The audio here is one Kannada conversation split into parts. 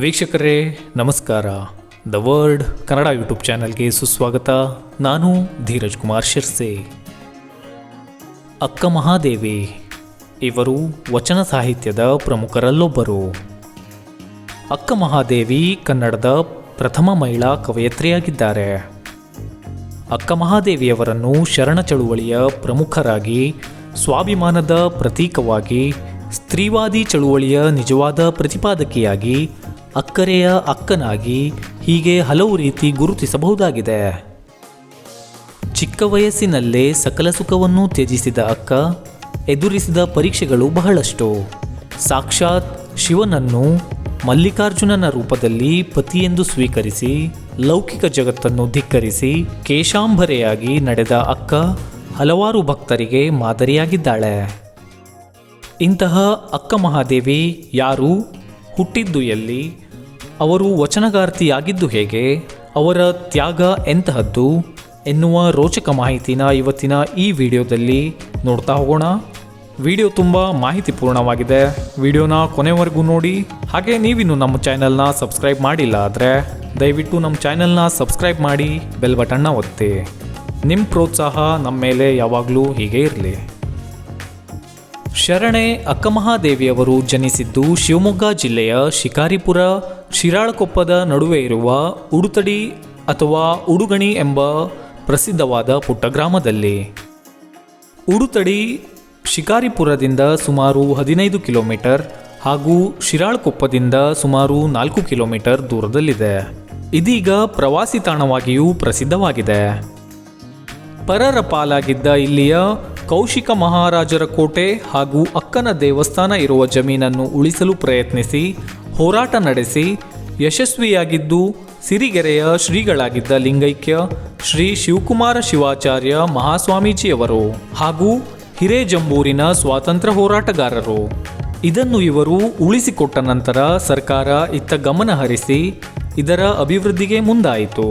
ವೀಕ್ಷಕರೇ, ನಮಸ್ಕಾರ. ದ ವರ್ಲ್ಡ್ ಕನ್ನಡ ಯೂಟ್ಯೂಬ್ ಚಾನೆಲ್ಗೆ ಸುಸ್ವಾಗತ. ನಾನು ಧೀರಜ್ ಕುಮಾರ್ ಶಿರ್ಸೆ. ಅಕ್ಕ ಮಹಾದೇವಿ, ಇವರು ವಚನ ಸಾಹಿತ್ಯದ ಪ್ರಮುಖರಲ್ಲೊಬ್ಬರು. ಅಕ್ಕ ಮಹಾದೇವಿ ಕನ್ನಡದ ಪ್ರಥಮ ಮಹಿಳಾ ಕವಯತ್ರಿಯಾಗಿದ್ದಾರೆ. ಅಕ್ಕ ಮಹಾದೇವಿಯವರನ್ನು ಶರಣ ಚಳುವಳಿಯ ಪ್ರಮುಖರಾಗಿ, ಸ್ವಾಭಿಮಾನದ ಪ್ರತೀಕವಾಗಿ, ಸ್ತ್ರೀವಾದಿ ಚಳುವಳಿಯ ನಿಜವಾದ ಪ್ರತಿಪಾದಕಿಯಾಗಿ ಅಕ್ಕರೆಯ ಅಕ್ಕನಾಗಿ ಹೀಗೆ ಹಲವು ರೀತಿ ಗುರುತಿಸಬಹುದಾಗಿದೆ. ಚಿಕ್ಕ ವಯಸ್ಸಿನಲ್ಲೇ ಸಕಲ ಸುಖವನ್ನು ತ್ಯಜಿಸಿದ ಅಕ್ಕ ಎದುರಿಸಿದ ಪರೀಕ್ಷೆಗಳು ಬಹಳಷ್ಟು. ಸಾಕ್ಷಾತ್ ಶಿವನನ್ನು ಮಲ್ಲಿಕಾರ್ಜುನನ ರೂಪದಲ್ಲಿ ಪತಿಯೆಂದು ಸ್ವೀಕರಿಸಿ, ಲೌಕಿಕ ಜಗತ್ತನ್ನು ಧಿಕ್ಕರಿಸಿ ಕೇಶಾಂಬರೆಯಾಗಿ ನಡೆದ ಅಕ್ಕ ಹಲವಾರು ಭಕ್ತರಿಗೆ ಮಾದರಿಯಾಗಿದ್ದಾಳೆ. ಇಂತಹ ಅಕ್ಕ ಮಹಾದೇವಿ ಯಾರು? ಹುಟ್ಟಿದ್ದು ಎಲ್ಲಿ? ಅವರು ವಚನಗಾರ್ತಿಯಾಗಿದ್ದು ಹೇಗೆ? ಅವರ ತ್ಯಾಗ ಎಂತಹದ್ದು? ಎನ್ನುವ ರೋಚಕ ಮಾಹಿತಿನ ಇವತ್ತಿನ ಈ ವಿಡಿಯೋದಲ್ಲಿ ನೋಡ್ತಾ ಹೋಗೋಣ. ವಿಡಿಯೋ ತುಂಬ ಮಾಹಿತಿಪೂರ್ಣವಾಗಿದೆ ವಿಡಿಯೋನ ಕೊನೆವರೆಗೂ ನೋಡಿ. ಹಾಗೆ ನೀವಿನ್ನು ನಮ್ಮ ಚಾನೆಲ್ನ ಸಬ್ಸ್ಕ್ರೈಬ್ ಮಾಡಿಲ್ಲ ಆದರೆ, ದಯವಿಟ್ಟು ನಮ್ಮ ಚಾನೆಲ್ನ ಸಬ್ಸ್ಕ್ರೈಬ್ ಮಾಡಿ, ಬೆಲ್ ಬಟನ್ನ ಒತ್ತಿ. ನಿಮ್ಮ ಪ್ರೋತ್ಸಾಹ ನಮ್ಮ ಮೇಲೆ ಯಾವಾಗಲೂ ಹೀಗೆ ಇರಲಿ. ಶರಣೆ ಅಕ್ಕಮಹಾದೇವಿಯವರು ಜನಿಸಿದ್ದು ಶಿವಮೊಗ್ಗ ಜಿಲ್ಲೆಯ ಶಿಕಾರಿಪುರ, ಶಿರಾಳಕೊಪ್ಪದ ನಡುವೆ ಇರುವ ಉಡುತಡಿ ಅಥವಾ ಉಡುಗಣಿ ಎಂಬ ಪ್ರಸಿದ್ಧವಾದ ಪುಟ್ಟ ಗ್ರಾಮದಲ್ಲಿ. ಉಡುತಡಿ ಶಿಕಾರಿಪುರದಿಂದ ಸುಮಾರು ಹದಿನೈದು ಕಿಲೋಮೀಟರ್ ಹಾಗೂ ಶಿರಾಳಕೊಪ್ಪದಿಂದ ಸುಮಾರು ನಾಲ್ಕು ಕಿಲೋಮೀಟರ್ ದೂರದಲ್ಲಿದೆ. ಇದೀಗ ಪ್ರವಾಸಿ ತಾಣವಾಗಿಯೂ ಪ್ರಸಿದ್ಧವಾಗಿದೆ. ಪರರ ಪಾಲಾಗಿದ್ದ ಇಲ್ಲಿಯ ಕೌಶಿಕ ಮಹಾರಾಜರ ಕೋಟೆ ಹಾಗೂ ಅಕ್ಕನ ದೇವಸ್ಥಾನ ಇರುವ ಜಮೀನನ್ನು ಉಳಿಸಲು ಪ್ರಯತ್ನಿಸಿ, ಹೋರಾಟ ನಡೆಸಿ, ಯಶಸ್ವಿಯಾಗಿದ್ದು ಸಿರಿಗೆರೆಯ ಶ್ರೀಗಳಾಗಿದ್ದ ಲಿಂಗೈಕ್ಯ ಶ್ರೀ ಶಿವಕುಮಾರ ಶಿವಾಚಾರ್ಯ ಮಹಾಸ್ವಾಮೀಜಿಯವರು ಹಾಗೂ ಹಿರೇಜಂಬೂರಿನ ಸ್ವಾತಂತ್ರ್ಯ ಹೋರಾಟಗಾರರು. ಇದನ್ನು ಇವರು ಉಳಿಸಿಕೊಟ್ಟ ನಂತರ ಸರ್ಕಾರ ಇತ್ತ ಗಮನ ಹರಿಸಿ ಇದರ ಅಭಿವೃದ್ಧಿಗೆ ಮುಂದಾಯಿತು.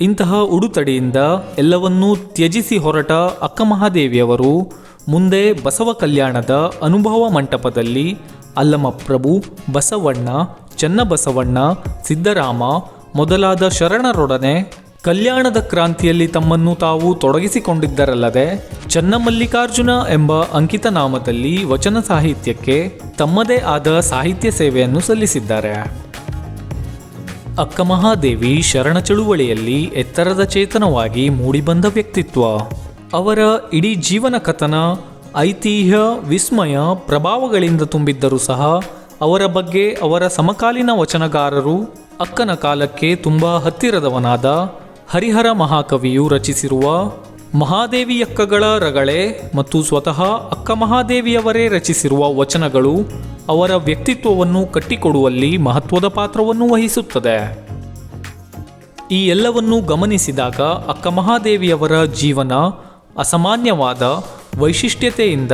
ಇಂತಹ ಉಡುತಡಿಯಿಂದ ಎಲ್ಲವನ್ನೂ ತ್ಯಜಿಸಿ ಹೊರಟ ಅಕ್ಕಮಹಾದೇವಿಯವರು ಮುಂದೆ ಬಸವ ಕಲ್ಯಾಣದ ಅನುಭವ ಮಂಟಪದಲ್ಲಿ ಅಲ್ಲಮಪ್ರಭು, ಬಸವಣ್ಣ, ಚನ್ನಬಸವಣ್ಣ, ಸಿದ್ದರಾಮ ಮೊದಲಾದ ಶರಣರೊಡನೆ ಕಲ್ಯಾಣದ ಕ್ರಾಂತಿಯಲ್ಲಿ ತಮ್ಮನ್ನು ತಾವು ತೊಡಗಿಸಿಕೊಂಡಿದ್ದರಲ್ಲದೆ ಚನ್ನಮಲ್ಲಿಕಾರ್ಜುನ ಎಂಬ ಅಂಕಿತ ನಾಮದಲ್ಲಿ ವಚನ ಸಾಹಿತ್ಯಕ್ಕೆ ತಮ್ಮದೇ ಆದ ಸಾಹಿತ್ಯ ಸೇವೆಯನ್ನು ಸಲ್ಲಿಸಿದ್ದಾರೆ. ಅಕ್ಕಮಹಾದೇವಿ ಶರಣ ಚಳುವಳಿಯಲ್ಲಿ ಎತ್ತರದ ಚೇತನವಾಗಿ ಮೂಡಿಬಂದ ವ್ಯಕ್ತಿತ್ವ. ಅವರ ಇಡೀ ಜೀವನ ಕಥನ, ಐತಿಹ್ಯ, ವಿಸ್ಮಯ, ಪ್ರಭಾವಗಳಿಂದ ತುಂಬಿದ್ದರೂ ಸಹ ಅವರ ಬಗ್ಗೆ ಅವರ ಸಮಕಾಲೀನ ವಚನಗಾರರು, ಅಕ್ಕನ ಕಾಲಕ್ಕೆ ತುಂಬ ಹತ್ತಿರದವನಾದ ಹರಿಹರ ಮಹಾಕವಿಯು ರಚಿಸಿರುವ ಮಹಾದೇವಿಯಕ್ಕಗಳ ರಗಳೆ ಮತ್ತು ಸ್ವತಃ ಅಕ್ಕ ಮಹಾದೇವಿಯವರೇ ರಚಿಸಿರುವ ವಚನಗಳು ಅವರ ವ್ಯಕ್ತಿತ್ವವನ್ನು ಕಟ್ಟಿಕೊಡುವಲ್ಲಿ ಮಹತ್ವದ ಪಾತ್ರವನ್ನು ವಹಿಸುತ್ತದೆ. ಈ ಎಲ್ಲವನ್ನೂ ಗಮನಿಸಿದಾಗ ಅಕ್ಕ ಮಹಾದೇವಿಯವರ ಜೀವನ ಅಸಾಮಾನ್ಯವಾದ, ವೈಶಿಷ್ಟ್ಯತೆಯಿಂದ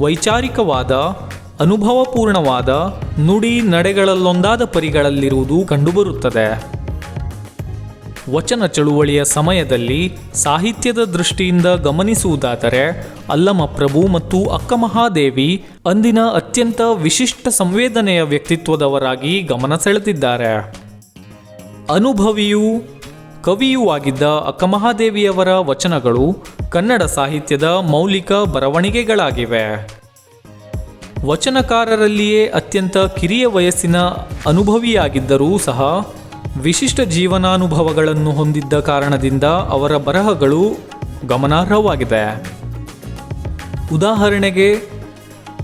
ವೈಚಾರಿಕವಾದ, ಅನುಭವಪೂರ್ಣವಾದ ನುಡಿ ನಡೆಗಳಲ್ಲೊಂದಾದ ಪರಿಗಳಲ್ಲಿರುವುದು ಕಂಡುಬರುತ್ತದೆ. ವಚನ ಚಳುವಳಿಯ ಸಮಯದಲ್ಲಿ ಸಾಹಿತ್ಯದ ದೃಷ್ಟಿಯಿಂದ ಗಮನಿಸುವುದಾದರೆ ಅಲ್ಲಮಪ್ರಭು ಮತ್ತು ಅಕ್ಕಮಹಾದೇವಿ ಅಂದಿನ ಅತ್ಯಂತ ವಿಶಿಷ್ಟ ಸಂವೇದನೆಯ ವ್ಯಕ್ತಿತ್ವದವರಾಗಿ ಗಮನ ಸೆಳೆದಿದ್ದಾರೆ. ಅನುಭವಿಯೂ ಕವಿಯೂ ಆಗಿದ್ದ ಅಕ್ಕಮಹಾದೇವಿಯವರ ವಚನಗಳು ಕನ್ನಡ ಸಾಹಿತ್ಯದ ಮೌಲಿಕ ಬರವಣಿಗೆಗಳಾಗಿವೆ. ವಚನಕಾರರಲ್ಲಿಯೇ ಅತ್ಯಂತ ಕಿರಿಯ ವಯಸ್ಸಿನ ಅನುಭವಿಯಾಗಿದ್ದರೂ ಸಹ ವಿಶಿಷ್ಟ ಜೀವನಾನುಭವಗಳನ್ನು ಹೊಂದಿದ್ದ ಕಾರಣದಿಂದ ಅವರ ಬರಹಗಳು ಗಮನಾರ್ಹವಾಗಿದೆ. ಉದಾಹರಣೆಗೆ,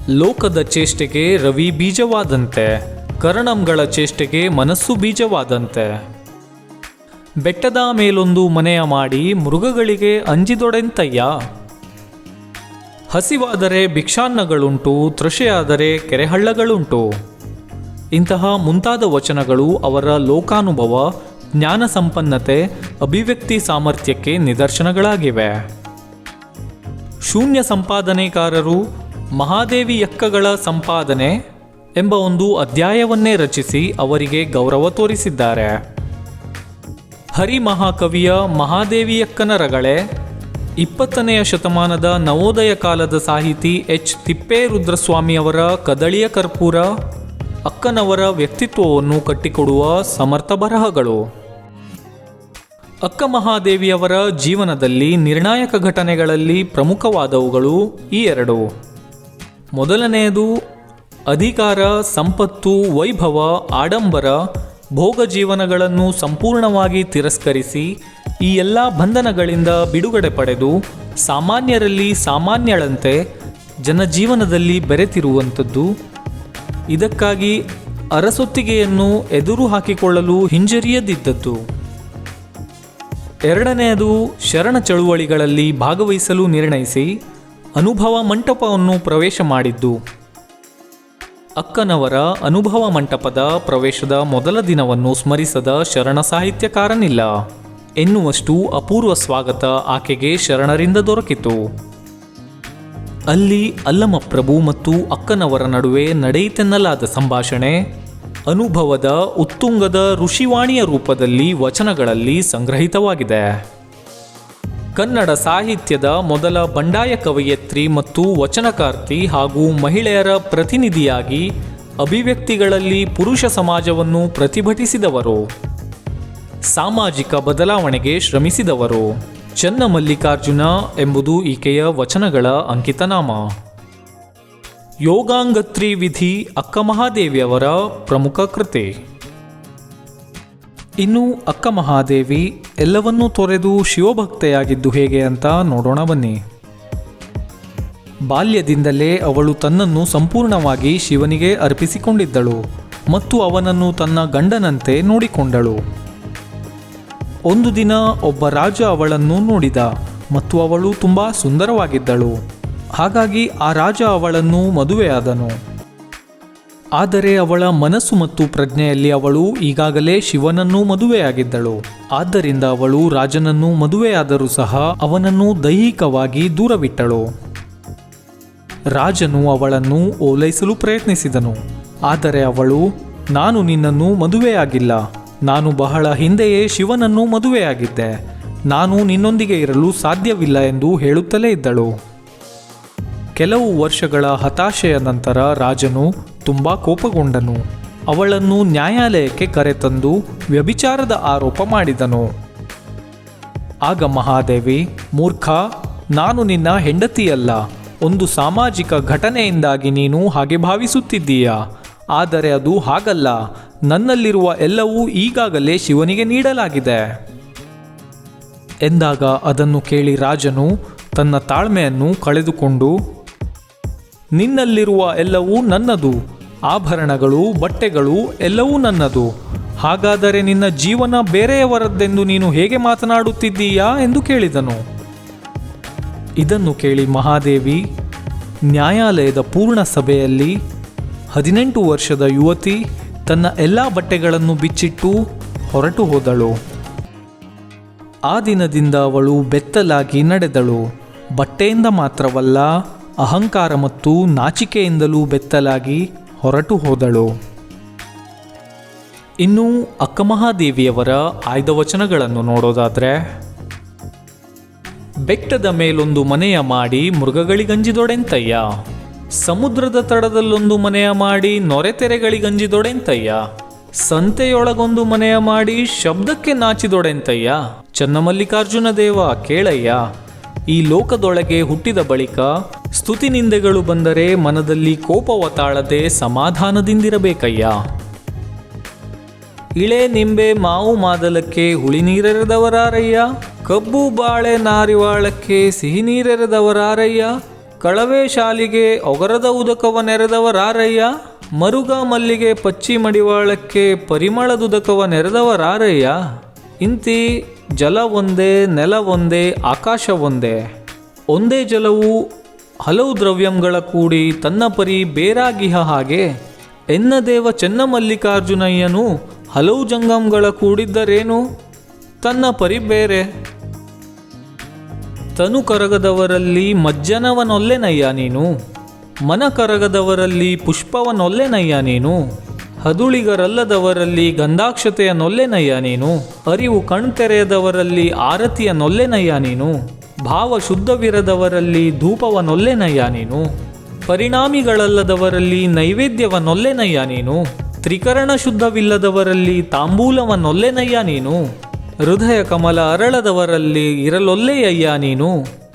ಲೋಕದ ಚೇಷ್ಟೆಗೆ ರವಿ ಬೀಜವಾದಂತೆ, ಕರಣಂಗಳ ಚೇಷ್ಟೆಗೆ ಮನಸ್ಸು ಬೀಜವಾದಂತೆ. ಬೆಟ್ಟದ ಮೇಲೊಂದು ಮನೆಯ ಮಾಡಿ ಮೃಗಗಳಿಗೆ ಅಂಜಿದೊಡೆಂತಯ್ಯ. ಹಸಿವಾದರೆ ಭಿಕ್ಷಾನ್ನಗಳುಂಟು ತೃಷೆಯಾದರೆ ಕೆರೆಹಳ್ಳಗಳುಂಟು. ಇಂತಹ ಮುಂತಾದ ವಚನಗಳು ಅವರ ಲೋಕಾನುಭವ ಜ್ಞಾನ ಸಂಪನ್ನತೆ ಅಭಿವ್ಯಕ್ತಿ ಸಾಮರ್ಥ್ಯಕ್ಕೆ ನಿದರ್ಶನಗಳಾಗಿವೆ. ಶೂನ್ಯ ಸಂಪಾದನೆಕಾರರು ಮಹಾದೇವಿ ಯಕ್ಕಗಳ ಸಂಪಾದನೆ ಎಂಬ ಒಂದು ಅಧ್ಯಾಯವನ್ನೇ ರಚಿಸಿ ಅವರಿಗೆ ಗೌರವ ತೋರಿಸಿದ್ದಾರೆ. ಹರಿಮಹಾಕವಿಯ ಮಹಾದೇವಿಯಕ್ಕನ ರಗಳೆ ಇಪ್ಪತ್ತನೆಯ ಶತಮಾನದ ನವೋದಯ ಕಾಲದ ಸಾಹಿತಿ ಎಚ್ ತಿಪ್ಪೇರುದ್ರಸ್ವಾಮಿಯವರ ಕದಳಿಯ ಕರ್ಪೂರ ಅಕ್ಕನವರ ವ್ಯಕ್ತಿತ್ವವನ್ನು ಕಟ್ಟಿಕೊಡುವ ಸಮರ್ಥ ಬರಹಗಳು. ಅಕ್ಕ ಮಹಾದೇವಿಯವರ ಜೀವನದಲ್ಲಿ ನಿರ್ಣಾಯಕ ಘಟನೆಗಳಲ್ಲಿ ಪ್ರಮುಖವಾದವುಗಳು ಈ ಎರಡು. ಮೊದಲನೆಯದು, ಅಧಿಕಾರ, ಸಂಪತ್ತು, ವೈಭವ, ಆಡಂಬರ, ಭೋಗ ಜೀವನಗಳನ್ನು ಸಂಪೂರ್ಣವಾಗಿ ತಿರಸ್ಕರಿಸಿ ಈ ಎಲ್ಲ ಬಂಧನಗಳಿಂದ ಬಿಡುಗಡೆ ಪಡೆದು ಸಾಮಾನ್ಯರಲ್ಲಿ ಸಾಮಾನ್ಯಳಂತೆ ಜನಜೀವನದಲ್ಲಿ ಬೆರೆತಿರುವಂಥದ್ದು ಇದಕ್ಕಾಗಿ ಅರಸೊತ್ತಿಗೆಯನ್ನು ಎದುರು ಹಾಕಿಕೊಳ್ಳಲು ಹಿಂಜರಿಯದಿದ್ದದ್ದು. ಎರಡನೆಯದು ಶರಣ ಚಳುವಳಿಗಳಲ್ಲಿ ಭಾಗವಹಿಸಲು ನಿರ್ಣಯಿಸಿ ಅನುಭವ ಮಂಟಪವನ್ನು ಪ್ರವೇಶ ಮಾಡಿದ್ದು. ಅಕ್ಕನವರ ಅನುಭವ ಮಂಟಪದ ಪ್ರವೇಶದ ಮೊದಲ ದಿನವನ್ನು ಸ್ಮರಿಸದ ಶರಣ ಸಾಹಿತ್ಯಕಾರನಿಲ್ಲ. ಎನ್ನುವಷ್ಟು ಅಪೂರ್ವ ಸ್ವಾಗತ ಆಕೆಗೆ ಶರಣರಿಂದ ದೊರಕಿತು. ಅಲ್ಲಿ ಅಲ್ಲಮ ಪ್ರಭು ಮತ್ತು ಅಕ್ಕನವರ ನಡುವೆ ನಡೆಯಿತೆನ್ನಲಾದ ಸಂಭಾಷಣೆ, ಅನುಭವದ ಉತ್ತುಂಗದ ಋಷಿವಾಣಿಯ ರೂಪದಲ್ಲಿ ವಚನಗಳಲ್ಲಿ ಸಂಗ್ರಹಿತವಾಗಿದೆ. ಕನ್ನಡ ಸಾಹಿತ್ಯದ ಮೊದಲ ಬಂಡಾಯ ಕವಯತ್ರಿ ಮತ್ತು ವಚನಕಾರ್ತಿ ಹಾಗೂ ಮಹಿಳೆಯರ ಪ್ರತಿನಿಧಿಯಾಗಿ ಅಭಿವ್ಯಕ್ತಿಗಳಲ್ಲಿ ಪುರುಷ ಸಮಾಜವನ್ನು ಪ್ರತಿಭಟಿಸಿದವರು. ಸಾಮಾಜಿಕ ಬದಲಾವಣೆಗೆ ಶ್ರಮಿಸಿದವರು. ಚನ್ನಮಲ್ಲಿಕಾರ್ಜುನ ಎಂಬುದು ಈಕೆಯ ವಚನಗಳ ಅಂಕಿತನಾಮ. ಯೋಗಾಂಗತ್ರಿ ವಿಧಿ ಅಕ್ಕ ಮಹಾದೇವಿಯವರ ಪ್ರಮುಖ ಕೃತಿ. ಇನ್ನು ಅಕ್ಕ ಮಹಾದೇವಿ ಎಲ್ಲವನ್ನೂ ತೊರೆದು ಶಿವಭಕ್ತೆಯಾಗಿದ್ದು ಹೇಗೆ ಅಂತ ನೋಡೋಣ ಬನ್ನಿ. ಬಾಲ್ಯದಿಂದಲೇ ಅವಳು ತನ್ನನ್ನು ಸಂಪೂರ್ಣವಾಗಿ ಶಿವನಿಗೆ ಅರ್ಪಿಸಿಕೊಂಡಿದ್ದಳು ಮತ್ತು ಅವನನ್ನು ತನ್ನ ಗಂಡನಂತೆ ನೋಡಿಕೊಂಡಳು. ಒಂದು ದಿನ ಒಬ್ಬ ರಾಜ ಅವಳನ್ನು ನೋಡಿದ ಮತ್ತು ಅವಳು ತುಂಬ ಸುಂದರವಾಗಿದ್ದಳು. ಹಾಗಾಗಿ ಆ ರಾಜ ಅವಳನ್ನು ಮದುವೆಯಾದನು. ಆದರೆ ಅವಳ ಮನಸ್ಸು ಮತ್ತು ಪ್ರಜ್ಞೆಯಲ್ಲಿ ಅವಳು ಈಗಾಗಲೇ ಶಿವನನ್ನು ಮದುವೆಯಾಗಿದ್ದಳು. ಆದ್ದರಿಂದ ಅವಳು ರಾಜನನ್ನು ಮದುವೆಯಾದರೂ ಸಹ ಅವನನ್ನು ದೈಹಿಕವಾಗಿ ದೂರವಿಟ್ಟಳು. ರಾಜನು ಅವಳನ್ನು ಓಲೈಸಲು ಪ್ರಯತ್ನಿಸಿದನು. ಆದರೆ ಅವಳು, ನಾನು ನಿನ್ನನ್ನು ಮದುವೆಯಾಗಿಲ್ಲ. ನಾನು ಬಹಳ ಹಿಂದೆಯೇ ಶಿವನನ್ನು ಮದುವೆಯಾಗಿದ್ದೆ. ನಾನು ನಿನ್ನೊಂದಿಗೆ ಇರಲು ಸಾಧ್ಯವಿಲ್ಲ ಎಂದು ಹೇಳುತ್ತಲೇ ಇದ್ದಳು. ಕೆಲವು ವರ್ಷಗಳ ಹತಾಶೆಯ ನಂತರ ರಾಜನು ತುಂಬ ಕೋಪಗೊಂಡನು. ಅವಳನ್ನು ನ್ಯಾಯಾಲಯಕ್ಕೆ ಕರೆತಂದು ವ್ಯಭಿಚಾರದ ಆರೋಪ ಮಾಡಿದನು. ಆಗ ಮಹಾದೇವಿ, ಮೂರ್ಖ, ನಾನು ನಿನ್ನ ಹೆಂಡತಿಯಲ್ಲ. ಒಂದು ಸಾಮಾಜಿಕ ಘಟನೆಯಿಂದಾಗಿ ನೀನು ಹಾಗೆ ಭಾವಿಸುತ್ತಿದ್ದೀಯಾ? ಆದರೆ ಅದು ಹಾಗಲ್ಲ. ನನ್ನಲ್ಲಿರುವ ಎಲ್ಲವೂ ಈಗಾಗಲೇ ಶಿವನಿಗೆ ನೀಡಲಾಗಿದೆ. ಎಂದಾಗ ಅದನ್ನು ಕೇಳಿ ರಾಜನು ತನ್ನ ತಾಳ್ಮೆಯನ್ನು ಕಳೆದುಕೊಂಡು, ನಿನ್ನಲ್ಲಿರುವ ಎಲ್ಲವೂ ನನ್ನದು, ಆಭರಣಗಳು, ಬಟ್ಟೆಗಳು ಎಲ್ಲವೂ ನನ್ನದು. ಹಾಗಾದರೆ ನಿನ್ನ ಜೀವನ ಬೇರೆಯವರದ್ದೆಂದು ನೀನು ಹೇಗೆ ಮಾತನಾಡುತ್ತಿದ್ದೀಯಾ ಎಂದು ಕೇಳಿದನು. ಇದನ್ನು ಕೇಳಿ ಮಹಾದೇವಿ, ನ್ಯಾಯಾಲಯದ ಪೂರ್ಣ ಸಭೆಯಲ್ಲಿ ಹದಿನೆಂಟು ವರ್ಷದ ಯುವತಿ ತನ್ನ ಎಲ್ಲ ಬಟ್ಟೆಗಳನ್ನು ಬಿಚ್ಚಿಟ್ಟು ಹೊರಟು ಹೋದಳು. ಆ ದಿನದಿಂದ ಅವಳು ಬೆತ್ತಲಾಗಿ ನಡೆದಳು. ಬಟ್ಟೆಯಿಂದ ಮಾತ್ರವಲ್ಲ, ಅಹಂಕಾರ ಮತ್ತು ನಾಚಿಕೆಯಿಂದಲೂ ಬೆತ್ತಲಾಗಿ ಹೊರಟು ಹೋದಳು. ಇನ್ನು ಅಕ್ಕಮಹಾದೇವಿಯವರ ಆಯ್ದ ವಚನಗಳನ್ನು ನೋಡೋದಾದ್ರೆ, ಬೆಟ್ಟದ ಮೇಲೊಂದು ಮನೆಯ ಮಾಡಿ ಮೃಗಗಳಿಗಂಜಿದೊಡೆಂತಯ್ಯ. ಸಮುದ್ರದ ತಡದಲ್ಲೊಂದು ಮನೆಯ ಮಾಡಿ ನೊರೆತೆರೆಗಳಿಗಂಜಿದೊಡೆಂತಯ್ಯ ಸಂತೆಯೊಳಗೊಂದು ಮನೆಯ ಮಾಡಿ ಶಬ್ದಕ್ಕೆ ನಾಚಿದೊಡೆಂತಯ್ಯ. ಚನ್ನಮಲ್ಲಿಕಾರ್ಜುನ ದೇವ ಕೇಳಯ್ಯ. ಈ ಲೋಕದೊಳಗೆ ಹುಟ್ಟಿದ ಬಳಿಕ ಸ್ತುತಿ ನಿಂದೆಗಳು ಬಂದರೆ ಮನದಲ್ಲಿ ಕೋಪವ ತಾಳದೆ ಸಮಾಧಾನದಿಂದಿರಬೇಕಯ್ಯ. ಇಳೆ ನಿಂಬೆ ಮಾವು ಮಾದಲಕ್ಕೆ ಹುಳಿ ನೀರೆರೆದವರಾರಯ್ಯ. ಕಬ್ಬು ಬಾಳೆ ನಾರಿವಾಳಕ್ಕೆ ಸಿಹಿ ನೀರೆರೆದವರಾರಯ್ಯ. ಕಳವೆ ಶಾಲಿಗೆ ಒಗರದ ಉದಕವ ನೆರೆದವರಾರಯ್ಯ, ಮರುಗ ಮಲ್ಲಿಗೆ ಪಚ್ಚಿ ಮಡಿವಾಳಕ್ಕೆ ಪರಿಮಳದುದಕವ ನೆರೆದವರಾರಯ್ಯ, ಇಂತಿ ಜಲ ಒಂದೇ, ನೆಲ ಒಂದೇ, ಆಕಾಶ ಒಂದೇ. ಒಂದೇ ಜಲವು ಹಲವು ದ್ರವ್ಯಂಗಳ ಕೂಡಿ ತನ್ನ ಪರಿ ಬೇರಾಗಿಹ ಹಾಗೆ. ಎನ್ನ ದೇವ ಚೆನ್ನಮಲ್ಲಿಕಾರ್ಜುನಯ್ಯನು ಹಲವು ಜಂಗಂಗಳ ಕೂಡಿದ್ದರೇನು? ತನ್ನ ಪರಿ ಬೇರೆ. ತನು ಕರಗದವರಲ್ಲಿ ಮಜ್ಜನವನೊಲ್ಲೆನಯ್ಯ ನೀನು? ಮನ ಕರಗದವರಲ್ಲಿ ಪುಷ್ಪವನೊಲ್ಲೆನಯ್ಯ ನೀನು? ಹದುಳಿಗರಲ್ಲದವರಲ್ಲಿ ಗಂಧಾಕ್ಷತೆಯ ನೊಲ್ಲೆನಯ್ಯ ನೀನು? ಅರಿವು ಕಣ್ತೆರೆಯದವರಲ್ಲಿ ಆರತಿಯ ನೊಲ್ಲೆನಯ್ಯ ನೀನು? ಭಾವ ಶುದ್ಧವಿರದವರಲ್ಲಿ ಧೂಪವನೊಲ್ಲೆನಯ್ಯ ನೀನು? ಪರಿಣಾಮಿಗಳಲ್ಲದವರಲ್ಲಿ ನೈವೇದ್ಯವ ನೊಲ್ಲೆನಯ್ಯ ನೀನು? ತ್ರಿಕರಣ ಶುದ್ಧವಿಲ್ಲದವರಲ್ಲಿ ತಾಂಬೂಲವನೊಲ್ಲೆನಯ್ಯ ನೀನು? ಹೃದಯ ಕಮಲ ಅರಳದವರಲ್ಲಿ ಇರಲೊಲ್ಲೆಯಯ್ಯ ನೀನು?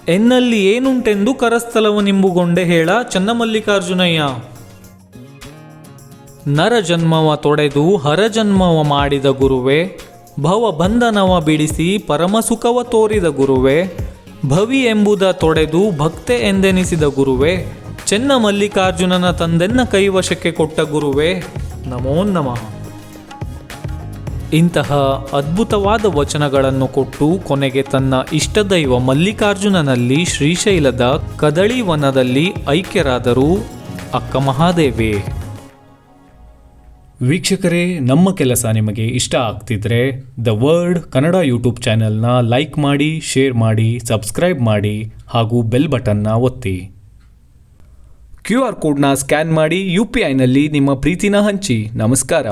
ಎನ್ನಲ್ಲಿ ಏನುಂಟೆಂದು ಕರಸ್ಥಲವನಿಂಬುಗೊಂಡೆ ಹೇಳ ಚನ್ನಮಲ್ಲಿಕಾರ್ಜುನಯ್ಯ. ನರಜನ್ಮವ ತೊಡೆದು ಹರಜನ್ಮವ ಮಾಡಿದ ಗುರುವೆ, ಭವ ಬಂಧನವ ಬಿಡಿಸಿ ಪರಮಸುಖವ ತೋರಿದ ಗುರುವೆ, ಭವಿ ಎಂಬುದ ತೊಡೆದು ಭಕ್ತೆ ಎಂದೆನಿಸಿದ ಗುರುವೆ, ಚೆನ್ನ ಮಲ್ಲಿಕಾರ್ಜುನನ ತಂದೆನ್ನ ಕೈವಶಕ್ಕೆ ಕೊಟ್ಟ ಗುರುವೆ, ನಮೋ ನಮಃ. ಇಂತಹ ಅದ್ಭುತವಾದ ವಚನಗಳನ್ನು ಕೊಟ್ಟು ಕೊನೆಗೆ ತನ್ನ ಇಷ್ಟದೈವ ಮಲ್ಲಿಕಾರ್ಜುನನಲ್ಲಿ ಶ್ರೀಶೈಲದ ಕದಳಿವನದಲ್ಲಿ ಐಕ್ಯರಾದರು ಅಕ್ಕ ಮಹಾದೇವಿ. ವೀಕ್ಷಕರೇ, ನಮ್ಮ ಕೆಲಸ ನಿಮಗೆ ಇಷ್ಟ ಆಗ್ತಿದ್ರೆ ದ ವರ್ಡ್ ಕನ್ನಡ ಯೂಟ್ಯೂಬ್ ಚಾನೆಲ್ನ ಲೈಕ್ ಮಾಡಿ, ಶೇರ್ ಮಾಡಿ, ಸಬ್ಸ್ಕ್ರೈಬ್ ಮಾಡಿ ಹಾಗೂ ಬೆಲ್ ಬಟನ್ನ ಒತ್ತಿ. ಕ್ಯೂ ಆರ್ ಕೋಡ್ನ ಸ್ಕ್ಯಾನ್ ಮಾಡಿ ಯು ಪಿ ಐನಲ್ಲಿ ನಿಮ್ಮ ಪ್ರೀತಿನ ಹಂಚಿ. ನಮಸ್ಕಾರ.